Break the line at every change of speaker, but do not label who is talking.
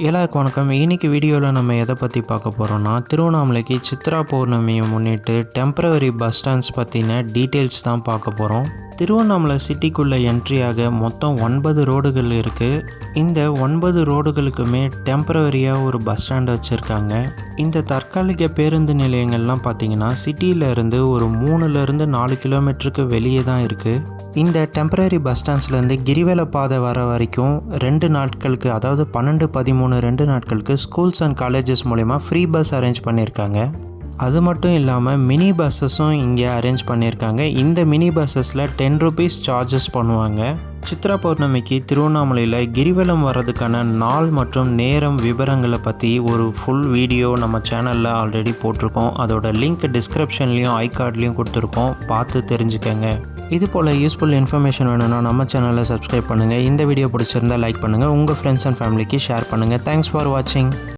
எல்லாருக்கும் வணக்கம் இன்னைக்கு வீடியோவில் நம்ம எதை பற்றி பார்க்க போகிறோம்னா திருவண்ணாமலைக்கு சித்ரா பௌர்ணமியை முன்னிட்டு டெம்பரவரி பஸ் ஸ்டாண்ட்ஸ் பற்றின டீட்டெயில்ஸ் தான் பார்க்க போகிறோம் திருவண்ணாமலை சிட்டிக்குள்ளே என்ட்ரியாக மொத்தம் ஒன்பது ரோடுகள் இருக்குது இந்த ஒன்பது ரோடுகளுக்குமே டெம்பரவரியாக ஒரு பஸ் ஸ்டாண்ட் வச்சுருக்காங்க. இந்த தற்காலிக பேருந்து நிலையங்கள்லாம் பார்த்திங்கன்னா சிட்டியில இருந்து ஒரு மூணுலேருந்து நாலு கிலோமீட்டருக்கு வெளியே தான் இருக்குது இந்த டெம்பரரி பஸ் ஸ்டாண்ட்ஸ்லேருந்து கிரிவல பாதை வர வரைக்கும் ரெண்டு நாட்களுக்கு அதாவது பன்னெண்டு பதிமூணு ரெண்டு நாட்களுக்கு ஸ்கூல்ஸ் அண்ட் காலேஜஸ் மூலயமா ஃப்ரீ பஸ் அரேஞ்ச் பண்ணியிருக்காங்க அது மட்டும் இல்லாமல் மினி பஸ்ஸஸும் இங்கே அரேஞ்ச் பண்ணியிருக்காங்க. இந்த மினி பஸ்ஸஸில் டென் ருபீஸ் சார்ஜஸ் பண்ணுவாங்க. சித்ரா பௌர்ணமிக்கு திருவண்ணாமலையில் கிரிவலம் வர்றதுக்கான நாள் மற்றும் நேரம் விவரங்களை பற்றி ஒரு ஃபுல் வீடியோ நம்ம சேனலில் ஆல்ரெடி போட்டிருக்கோம். அதோட லிங்க் டிஸ்கிரிப்ஷன்லேயும் ஐ கார்ட்லேயும் கொடுத்துருக்கோம். பார்த்து தெரிஞ்சுக்கங்க. இது போல் யூஸ்ஃபுல் இன்ஃபர்மேஷன் வேணும்னா நம்ம சேனலை சப்ஸ்கிரைப் பண்ணுங்கள் இந்த வீடியோ பிடிச்சிருந்தா லைக் பண்ணுங்கள் உங்கள் ஃப்ரெண்ட்ஸ் அண்ட் ஃபேமிலிக்கு ஷேர் பண்ணுங்கள் தேங்க்ஸ் ஃபார் வாட்சிங்